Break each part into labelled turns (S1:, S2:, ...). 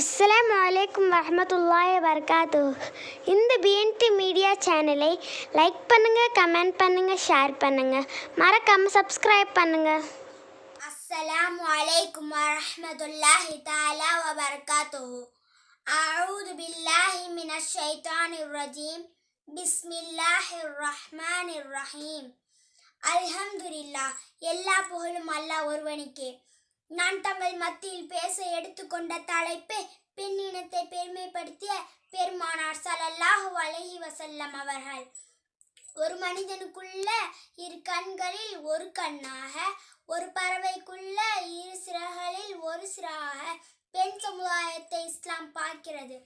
S1: அஸ்லாம் வலைக்கம் வரமத்துல்லாய் வரகாத்து இந்த பிஎன்டி மீடியா சேனலை லைக் பண்ணுங்கள் கமெண்ட் பண்ணுங்கள் ஷேர் பண்ணுங்கள் மறக்காமல் சப்ஸ்கிரைப் பண்ணுங்கள்
S2: அஸ்லாம் வலைக்கும் வரமத்துல்லாஹி தாலா வபர்காத்து அவுது பில்லாஹி மின ஷைத்தான் ரஜீம். பிஸ்மில்லாஹி ரஹ்மான் ரஹீம் அல்ஹம்துலில்லா எல்லா புகழும் அல்லாஹ் ஒருவனுக்கே. நான் தங்கள் மத்தியில் பேச எடுத்துக்கொண்ட தலைப்பு பெண்ணினத்தை பெருமைப்படுத்திய பெருமானார் ஸல்லல்லாஹு அலஹி வசல்லம் அவர்கள். ஒரு மனிதனுக்குள்ள இரு கண்களில் ஒரு கண்ணாக ஒரு பறவைக்குள்ள இரு சிறகளில் ஒரு சிறாக பெண் சமுதாயத்தை இஸ்லாம் பார்க்கிறது.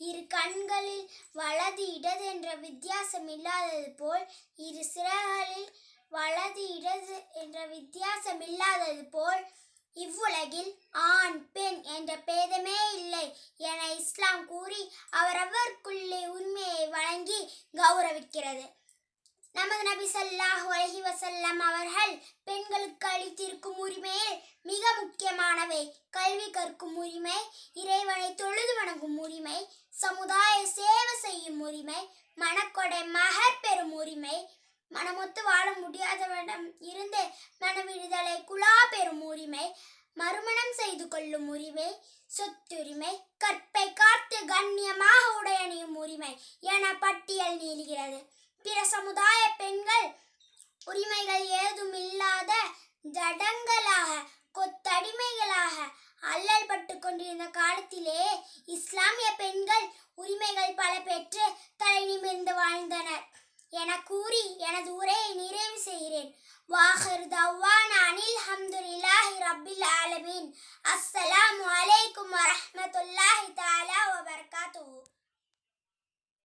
S2: இரு கண்களில் வலது இடது என்ற வித்தியாசம் இல்லாதது போல் இரு சிறகளில் வலது இடது என்ற வித்தியாசம் இல்லாதது போல் இவ்வுலகில் ஆண் பெண் என்ற பேதமே இல்லை என இஸ்லாம் கூறி அவரவருக்குள்ளே உரிமையை வழங்கி கௌரவிக்கிறது. நமது நபி சல்லாஹ் அலஹி வசல்லம் அவர்கள் பெண்களுக்கு அளித்திருக்கும் உரிமையில் மிக முக்கியமானவை. கல்வி கற்கும் உரிமை இறைவனை தொழுது வணங்கும் உரிமை சமுதாய சேவை செய்யும் உரிமை மனக்கொடை மகர் பெறும் உரிமை மனமொத்து வாழ முடியாதவனிடம் இருந்து மனவிடுதலை குலா பெறும் உரிமை மறுமணம் செய்து கொள்ளும் உரிமை சொத்துரிமை கற்பை காத்து கண்ணியமாக உடையணியும் உரிமை என பட்டியல் நீளுகிறது. பிற சமுதாய பெண்கள் உரிமைகள் ஏதும் இல்லாத ஜடங்களாக கொத்தடிமைகளாக அல்லல் பட்டு கொண்டிருந்த காலத்திலே இஸ்லாமிய பெண்கள் உரிமைகள் பல பெற்று தலை நிமிர்ந்து வாழ்ந்தனர். என கூறி எனது உரையை நிறைவு செய்கிறேன். வாஹர் தவ்வா السلام عليكم ورحمة